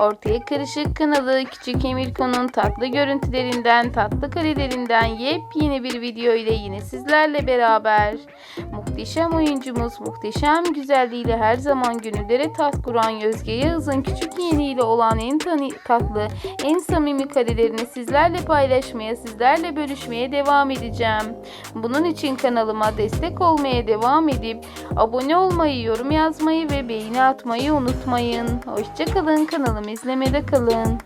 Ortaya Karışık kanalı Küçük Emirko'nun tatlı görüntülerinden, tatlı karelerinden yepyeni bir video ile yine sizlerle beraber. Muhteşem oyuncumuz muhteşem güzelliğiyle her zaman gönüllere taht kuran Özge Yağız'ın küçük yeğeniyle olan en tatlı, en samimi karelerini sizlerle paylaşmaya, sizlerle bölüşmeye devam edeceğim. Bunun için kanalıma destek olmaya devam edip abone olmayı, yorum yazmayı ve beğeni atmayı unutmayın. Hoşçakalın kanalımı izlemede kalın.